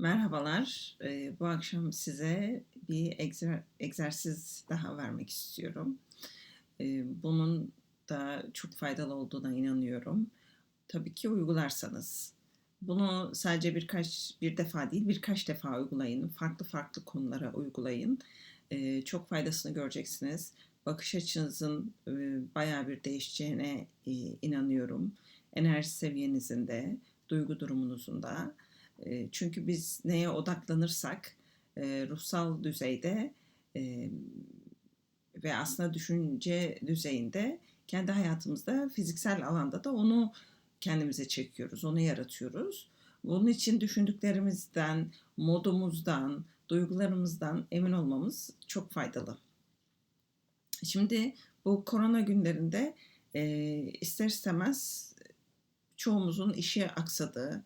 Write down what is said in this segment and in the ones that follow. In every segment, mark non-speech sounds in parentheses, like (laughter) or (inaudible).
Merhabalar. Eee, bu akşam size bir egzer egzersiz daha vermek istiyorum. Eee, bunun da çok faydalı olduğuna inanıyorum. Tabii ki uygularsanız. Bunu sadece birkaç bir defa değil, birkaç defa uygulayın. Farklı farklı konulara uygulayın. Eee, çok faydasını göreceksiniz. Bakış açınızın, eee, bayağı bir değişeceğine, eee, inanıyorum. Enerji seviyenizin de, duygu durumunuzun da. Çünkü biz neye odaklanırsak, ruhsal düzeyde, ve aslında düşünce düzeyinde kendi hayatımızda, fiziksel alanda da onu kendimize çekiyoruz, onu yaratıyoruz. Bunun için düşündüklerimizden, modumuzdan, duygularımızdan emin olmamız çok faydalı. Şimdi bu korona günlerinde, eee, ister istemez çoğumuzun işi aksadı,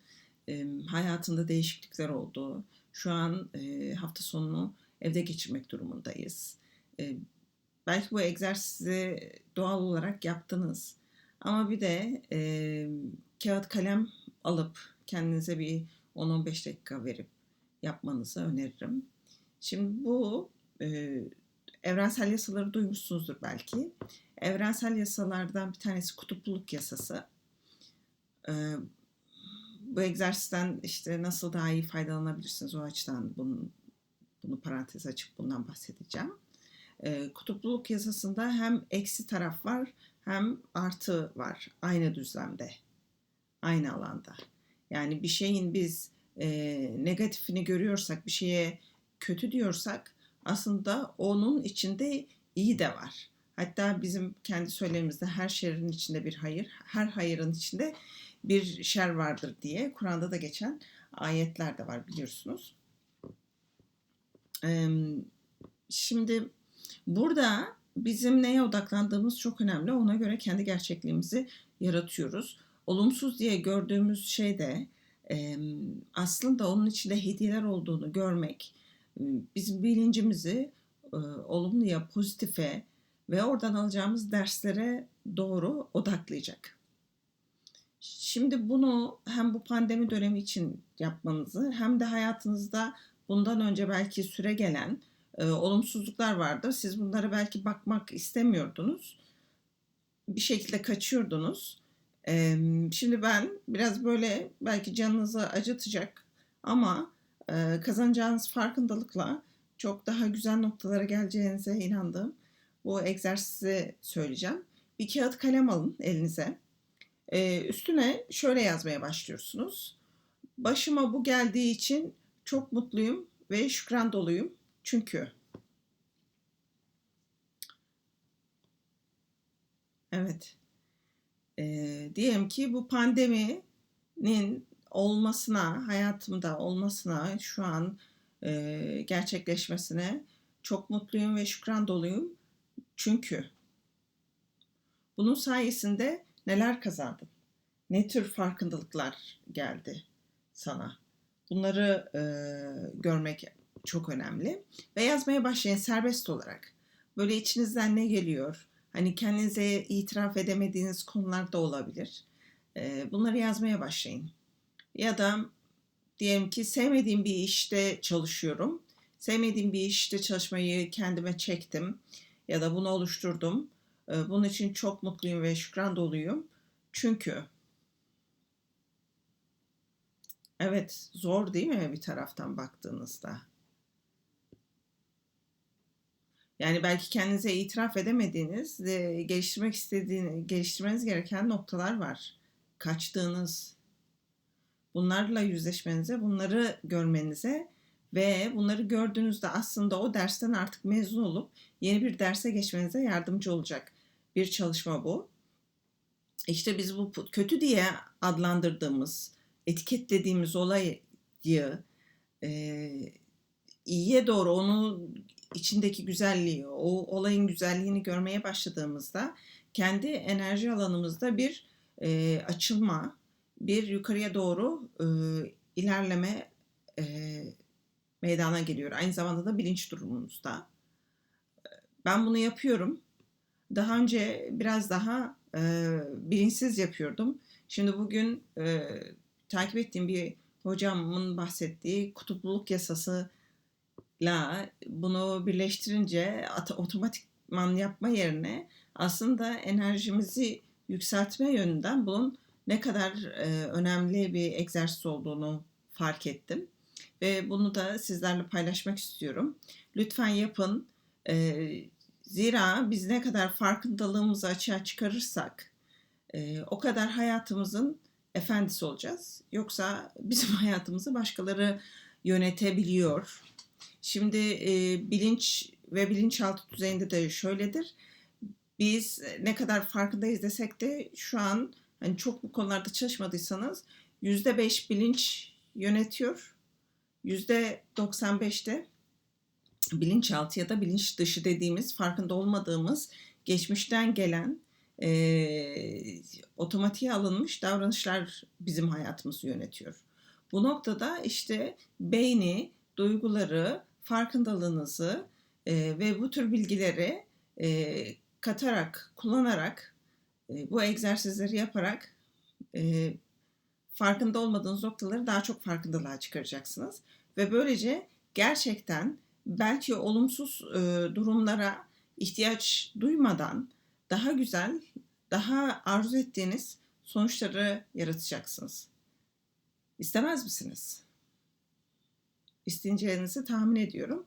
hayatında değişiklikler oldu. Şu an, hafta sonunu evde geçirmek durumundayız. Belki bu egzersizi doğal olarak yaptınız ama bir de, emm, kâğıt kalem alıp kendinize bir 10-15 dakika verip yapmanızı öneririm. Şimdi bu, eee, evrensel yasaları duymuşsunuzdur belki. Evrensel yasalardan bir tanesi kutupluluk yasası. Eee, bu egzersizden, işte, nasıl daha iyi faydalanabilirsiniz o açıdan bunun bunu parantez açıp bundan bahsedeceğim. Eee, kutupluluk yasasında hem eksi taraf var hem artı var aynı düzlemde, aynı alanda. Yani bir şeyin biz, eee, negatifini görüyorsak, bir şeye kötü diyorsak aslında onun içinde iyi de var. Hatta bizim kendi söylemimizde her şerrin içinde bir hayır, her hayırın içinde bir şer vardır diye Kur'an'da da geçen ayetler de var biliyorsunuz. Şimdi burada bizim neye odaklandığımız çok önemli. Ona göre kendi gerçekliğimizi yaratıyoruz. Olumsuz diye gördüğümüz şey de, aslında onun içinde hediyeler olduğunu görmek, bizim bilincimizi, olumluya, pozitife ve oradan alacağımız derslere doğru odaklayacak. Şimdi bunu hem bu pandemi dönemi için yapmanızı hem de hayatınızda bundan önce belki süregelen, eee, olumsuzluklar vardı. Siz bunlara belki bakmak istemiyordunuz. Bir şekilde kaçıyordunuz. Emm, şimdi ben biraz böyle belki canınızı acıtacak ama, eee, kazanacağınız farkındalıkla çok daha güzel noktalara geleceğinize inandığım bu egzersizi söyleyeceğim. Bir kâğıt kalem alın elinize. Üstüne şöyle yazmaya başlıyorsunuz. Başıma bu geldiği için çok mutluyum ve şükran doluyum. Çünkü Evet. Eee, diyelim ki bu pandeminin olmasına, hayatımda olmasına, şu an, eee, gerçekleşmesine çok mutluyum ve şükran doluyum. Çünkü bunun sayesinde neler kazandın? Ne tür farkındalıklar geldi sana? Bunları, eee, görmek çok önemli ve yazmaya başlayın serbest olarak. Böyle içinizden ne geliyor? Hani kendinize itiraf edemediğiniz konular da olabilir. Eee, bunları yazmaya başlayın. Ya da diyelim ki sevmediğim bir işte çalışıyorum. Sevmediğim bir işte çalışmayı kendime çektim ya da bunu oluşturdum. Eee, bunun için çok mutluyum ve şükran doluyum. Çünkü Evet, zor değil mi bir taraftan baktığınızda? Yani belki kendinize itiraf edemediğiniz, eee, geliştirmek istediğini geliştirmeniz gereken noktalar var. Kaçtığınız. Bunlarla yüzleşmenize, bunları görmenize ve bunları gördüğünüzde aslında o dersten artık mezun olup yeni bir derse geçmenize yardımcı olacak bir çalışma bu. İşte biz bu kötü diye adlandırdığımız, etiketlediğimiz olayı, eee, iyiye doğru onun içindeki güzelliği, o olayın güzelliğini görmeye başladığımızda kendi enerji alanımızda bir, eee, açılma, bir yukarıya doğru, ııı, ilerleme, eee, meydana geliyor. Aynı zamanda da bilinç durumumuzda. Ben bunu yapıyorum. Daha önce biraz daha, eee, bilinçsiz yapıyordum. Şimdi bugün, eee, takip ettiğim bir hocamın bahsettiği kutupluluk yasasıyla bunu birleştirince at- otomatikman yapma yerine aslında enerjimizi yükseltme yönünden bunun ne kadar e, önemli bir egzersiz olduğunu fark ettim. Ve bunu da sizlerle paylaşmak istiyorum. Lütfen yapın. E, zira biz ne kadar farkındalığımızı açığa çıkarırsak e, o kadar hayatımızın efendisi olacağız. Yoksa bizim (laughs) hayatımızı başkaları yönetebiliyor. Şimdi e, bilinç ve bilinçaltı düzeyinde de şöyledir. Biz ne kadar farkındayız desek de şu an hani çok bu konularda çalışmadıysanız yüzde beş bilinç yönetiyor. Yüzde 95'te bilinçaltı ya da bilinç dışı dediğimiz farkında olmadığımız geçmişten gelen e, otomatiğe alınmış davranışlar bizim hayatımızı yönetiyor. Bu noktada işte beyni, duyguları, farkındalığınızı e, ve bu tür bilgileri e, katarak, kullanarak, e, bu egzersizleri yaparak e, farkında olmadığınız noktaları daha çok farkındalığa çıkaracaksınız. Ve böylece gerçekten belki olumsuz e, durumlara ihtiyaç duymadan daha güzel, daha arzu ettiğiniz sonuçları yaratacaksınız. İstemez misiniz? İsteyeceğinizi tahmin ediyorum.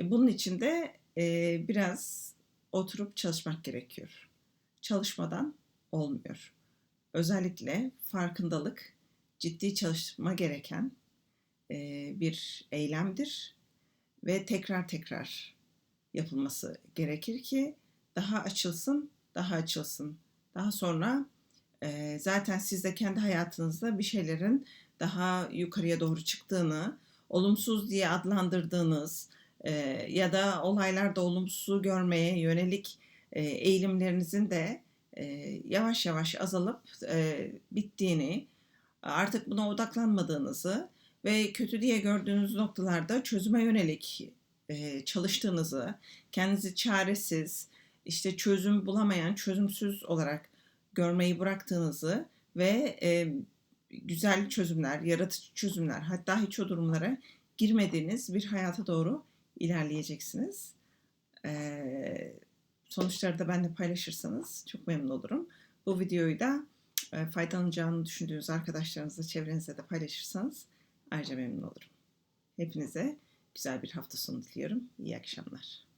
E, bunun için de e, biraz oturup çalışmak gerekiyor. Çalışmadan olmuyor. Özellikle farkındalık ciddi çalışma gereken e, bir eylemdir ve tekrar tekrar yapılması gerekir ki daha açılsın, daha açılsın. Daha sonra e, zaten siz de kendi hayatınızda bir şeylerin daha yukarıya doğru çıktığını, olumsuz diye adlandırdığınız e, ya da olaylarda olumsuz görmeye yönelik e, eğilimlerinizin de e, yavaş yavaş azalıp e, bittiğini, artık buna odaklanmadığınızı ve kötü diye gördüğünüz noktalarda çözüme yönelik e, çalıştığınızı, kendinizi çaresiz, işte çözüm bulamayan, çözümsüz olarak görmeyi bıraktığınızı ve e, güzel çözümler, yaratıcı çözümler, hatta hiç o durumlara girmediğiniz bir hayata doğru ilerleyeceksiniz. E, sonuçları da benimle paylaşırsanız çok memnun olurum. Bu videoyu da e, faydalanacağını düşündüğünüz arkadaşlarınızla, çevrenizde de paylaşırsanız ayrıca memnun olurum. Hepinize güzel bir hafta sonu diliyorum. İyi akşamlar.